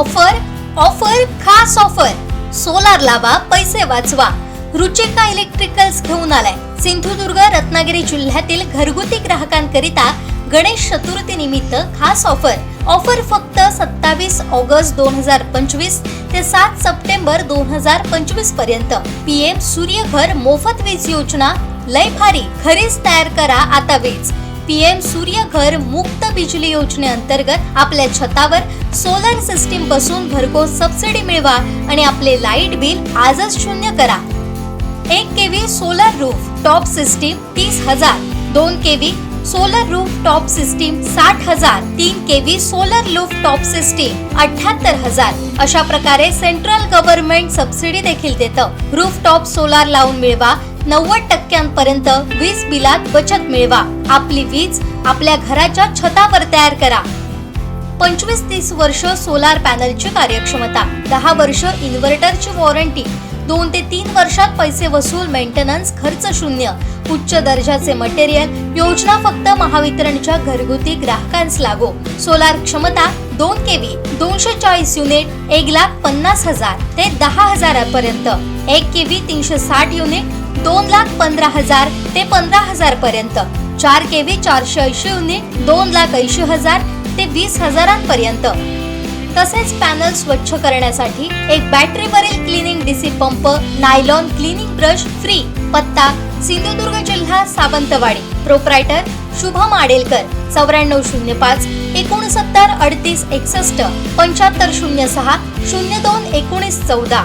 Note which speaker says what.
Speaker 1: Offer offer खास offer. Solar लावा पैसे वाचवा. रुचिका इलेक्ट्रिकल्स घेऊन आलाय. सिंधुदुर्ग रत्नागिरी जिल्ह्यातील घरगुती ग्राहकांकरिता गणेश चतुर्थी निमित्त खास ऑफर. ऑफर फक्त सत्तावीस ऑगस्ट दोन हजार पंचवीस ते सात सप्टेंबर दोन हजार पंचवीसपर्यंत. पीएम सूर्यघर मोफत वीज योजना. लय भारी. घरीच तयार करा आता वीज. पीएम सूर्यघर मुक्त बिजली योजनेअंतर्गत आपल्या छतावर सोलर सिस्टीम बसून घरपोच सबसिडी मिळवा आणि आपले लाइट बिल आजच शून्य करा. एक KV solar roof top system तीस हजार. दोन KV solar roof top system साठ हजार. तीन KV solar roof top system अठ्याहत्तर हजार. अशा प्रकारे सेंट्रल गव्हर्नमेंट सबसिडी देखील देतं. रूफ टॉप सोलार लावून मिळवा. नव्वद टक्क्यांपर्यंत वीज बिलात बचत मिळवा. आपली वीज आपल्या घराच्या छतावर तयार करा. पंचवीस तीस वर्ष सोलार पॅनलची कार्यक्षमता दहा वर्ष इन्व्हर्टरची वॉरंटी दोन ते तीन वर्षात पैसे वसूल मेंटेनन्स खर्च शून्य उच्च दर्जाचे मटेरियल योजना फक्त महावितरणच्या घरगुती ग्राहकांस लागू. सोलार क्षमता दोन केव्ही दोनशे चाळीस युनिट एक लाख पन्नास हजार ते दहा हजारापर्यंत. एक केव्ही तीनशे साठ युनिट दोन लाख पंधरा हजार ते पंधरा हजार पर्यंत. चार केव्ही चारशे ऐंशी युनिट दोन लाख ऐंशी हजार ते वीस हजारांपर्यंत. तसेच पॅनल स्वच्छ करण्यासाठी एक बॅटरीवरील cleaning DC pump nylon cleaning brush free पत्ता सिंधुदुर्ग जिल्हा सावंतवाडी. प्रोप्रायटर शुभम आडेलकर चौऱ्याण्णव शून्य पाच एकोणसत्तर अडतीस एकसष्ट पंच्याहत्तर शून्य सहा शून्य दोन एकोणीस चौदा.